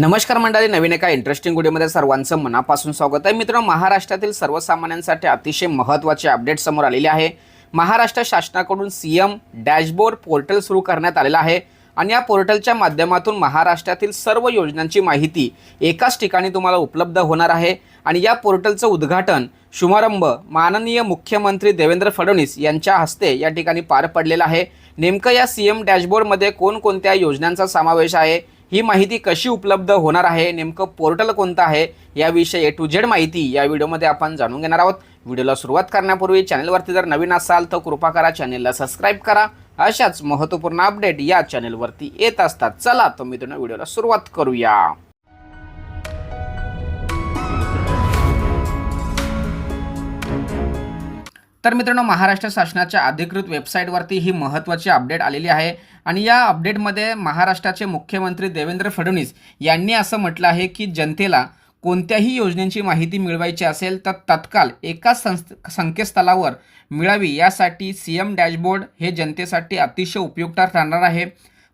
नमस्कार मंडळी नवीन एका इंटरेस्टिंग व्हिडिओमध्ये सर्वांचं मनापासून स्वागत आहे. मित्रांनो महाराष्ट्रातील सर्वसामान्यांसाठी अतिशय महत्त्वाचे अपडेट समोर आलेले आहे. महाराष्ट्र शासनाकडून सी एम डॅशबोर्ड पोर्टल सुरू करण्यात आलेलं आहे आणि या पोर्टलच्या माध्यमातून महाराष्ट्रातील सर्व योजनांची माहिती एकाच ठिकाणी तुम्हाला उपलब्ध होणार आहे. आणि या पोर्टलचं उद्घाटन शुभारंभ माननीय मुख्यमंत्री देवेंद्र फडणवीस यांच्या हस्ते या ठिकाणी पार पडलेला आहे. नेमकं या सी एम डॅशबोर्डमध्ये कोणकोणत्या योजनांचा समावेश आहे? ही माहिती कशी उपलब्ध होणार आहे? नेमकं पोर्टल कोणतं आहे? याविषयी ए टू झेड माहिती या व्हिडिओमध्ये आपण जाणून घेणार आहोत. व्हिडिओला सुरुवात करण्यापूर्वी चॅनलवरती जर नवीन असाल तर कृपा करा चॅनेलला सबस्क्राईब करा. अशाच महत्त्वपूर्ण अपडेट या चॅनलवरती येत असतात. चला तर मित्रांनो व्हिडिओला सुरुवात करूया. तर मित्रांनो महाराष्ट्र शासनाच्या अधिकृत वेबसाईटवरती ही महत्त्वाची अपडेट आलेली आहे. आणि या अपडेटमध्ये महाराष्ट्राचे मुख्यमंत्री देवेंद्र फडणवीस यांनी असं म्हटलं आहे की जनतेला कोणत्याही योजनेची माहिती मिळवायची असेल तर तत्काळ एकाच संस्थ संकेतस्थळावर मिळावी. यासाठी सी एम डॅशबोर्ड हे जनतेसाठी अतिशय उपयुक्त ठरणार आहे.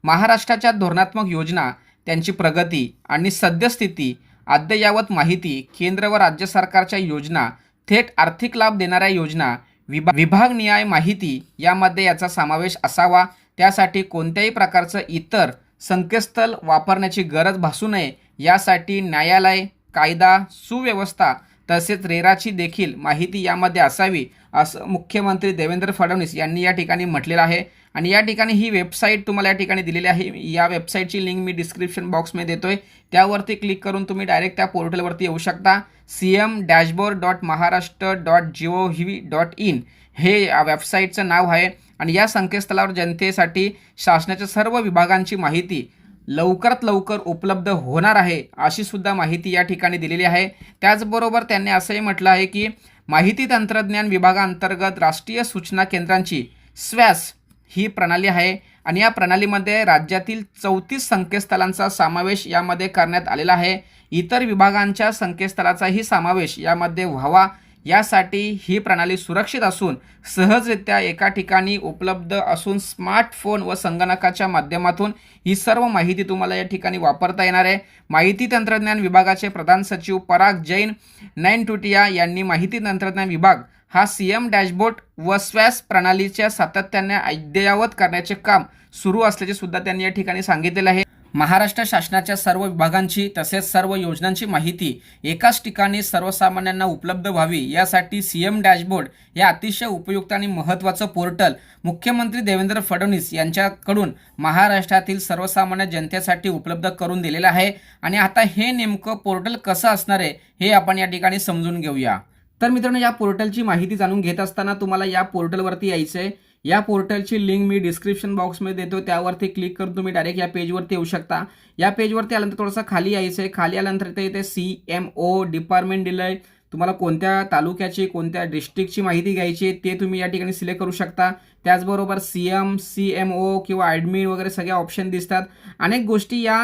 महाराष्ट्राच्या धोरणात्मक योजना त्यांची प्रगती आणि सद्यस्थिती अद्ययावत माहिती केंद्र व राज्य सरकारच्या योजना थेट आर्थिक लाभ देणाऱ्या योजना विभा विभागनिहाय माहिती यामध्ये याचा समावेश असावा. त्यासाठी कोणत्याही प्रकारचं इतर संकेतस्थळ वापरण्याची गरज भासू नये. यासाठी न्यायालय कायदा सुव्यवस्था तसेच रेराची देखील माहिती यामध्ये असावी असं मुख्यमंत्री देवेंद्र फडणवीस यांनी या ठिकाणी म्हटलेलं आहे. आणि या ठिकाणी ही वेबसाईट तुम्हाला या ठिकाणी दिलेली आहे. या वेबसाईटची लिंक मी डिस्क्रिप्शन बॉक्समध्ये देतोय. त्यावरती क्लिक करून तुम्ही डायरेक्ट त्या पोर्टलवरती येऊ शकता. C M dashboard dot Maharashtra dot G O V dot in हे या वेबसाईटचं नाव आहे. आणि या संकेतस्थळावर जनतेसाठी शासनाच्या सर्व विभागांची माहिती लवकरात लवकर उपलब्ध होणार आहे अशी सुद्धा माहिती या ठिकाणी दिलेली आहे. त्याचबरोबर त्यांनी असंही म्हटलं आहे की माहिती तंत्रज्ञान विभागांतर्गत राष्ट्रीय सूचना केंद्रांची स्वॅस ही प्रणाली आहे आणि या प्रणालीमध्ये राज्यातील चौतीस संकेतस्थळांचा समावेश यामध्ये करण्यात आलेला आहे. इतर विभागांच्या संकेतस्थळाचाही समावेश यामध्ये व्हावा. यासाठी ही प्रणाली सुरक्षित असून सहजरित्या एका ठिकाणी उपलब्ध असून स्मार्टफोन व संगणकाच्या माध्यमातून ही सर्व माहिती तुम्हाला या ठिकाणी वापरता येणार आहे. माहिती तंत्रज्ञान विभागाचे प्रधान सचिव पराग जैन नैन टुटिया यांनी माहिती तंत्रज्ञान विभाग हा सी एम डॅशबोर्ड व स्वॅस प्रणालीच्या सातत्याने अद्ययावत करण्याचे काम सुरू असल्याचे सुद्धा त्यांनी या ठिकाणी सांगितलेलं आहे. महाराष्ट्र शासनाच्या सर्व विभागांची तसेच सर्व योजनांची माहिती एकाच ठिकाणी सर्वसामान्यांना उपलब्ध व्हावी यासाठी सी एम डॅशबोर्ड हे अतिशय उपयुक्त आणि महत्त्वाचं पोर्टल मुख्यमंत्री देवेंद्र फडणवीस यांच्याकडून महाराष्ट्रातील सर्वसामान्य जनतेसाठी उपलब्ध करून दिलेलं आहे. आणि आता हे नेमकं पोर्टल कसं असणार आहे हे आपण या ठिकाणी समजून घेऊया. तर मित्रांनो या पोर्टलची माहिती जाणून घेत असताना तुम्हाला या पोर्टलवरती यायचं आहे या पोर्टलची लिंक मी डिस्क्रिप्शन बॉक्समध्ये देतो त्यावरती क्लिक करून तुम्ही डायरेक्ट या पेजवरती येऊ शकता. या पेजवरती आल्यानंतर थोडंसं खाली यायचं आहे खाली आल्यानंतर ते इथे सी एम ओ डिपार्टमेंट दिलं आहे तुम्हाला कोणत्या तालुक्याची कोणत्या डिस्ट्रिक्टची माहिती घ्यायची आहे ते तुम्ही या ठिकाणी सिलेक्ट करू शकता. त्याचबरोबर C M C M O किंवा ॲडमिन वगैरे सगळ्या ऑप्शन दिसतात. अनेक गोष्टी या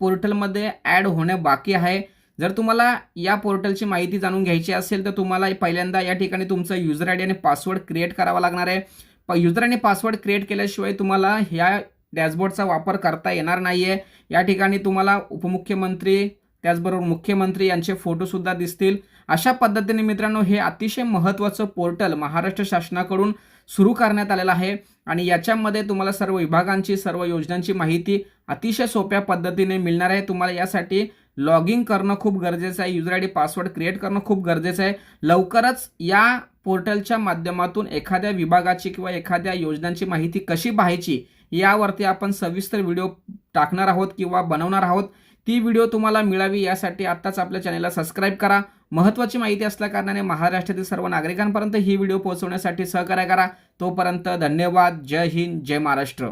पोर्टलमध्ये ॲड होणे बाकी आहे. जर तुम्हाला या पोर्टलची माहिती जाणून घ्यायची असेल तर तुम्हाला पहिल्यांदा या ठिकाणी तुमचं युजर आय डी आणि पासवर्ड क्रिएट करावा लागणार आहे. प युजर आणि पासवर्ड क्रिएट केल्याशिवाय तुम्हाला ह्या डॅशबोर्डचा वापर करता येणार नाही आहे या ठिकाणी तुम्हाला उपमुख्यमंत्री त्याचबरोबर मुख्यमंत्री यांचे फोटोसुद्धा दिसतील. अशा पद्धतीने मित्रांनो हे अतिशय महत्त्वाचं पोर्टल महाराष्ट्र शासनाकडून सुरू करण्यात आलेलं आहे. आणि याच्यामध्ये तुम्हाला सर्व विभागांची सर्व योजनांची माहिती अतिशय सोप्या पद्धतीने मिळणार आहे. तुम्हाला यासाठी लॉग इन करणं खूप गरजेचं आहे user I D password create करणं खूप गरजेचं आहे. लवकरच या पोर्टलच्या माध्यमातून एखाद्या विभागाची किंवा एखाद्या योजनांची माहिती कशी पाहायची यावरती आपण सविस्तर व्हिडिओ टाकणार आहोत किंवा बनवणार आहोत. ती व्हिडिओ तुम्हाला मिळावी यासाठी आत्ताच आपल्या चॅनलला सबस्क्राईब करा. महत्त्वाची माहिती असल्याकारणाने महाराष्ट्रातील सर्व नागरिकांपर्यंत ही व्हिडिओ पोहोचवण्यासाठी सहकार्य करा. तोपर्यंत धन्यवाद. जय हिंद. जय महाराष्ट्र.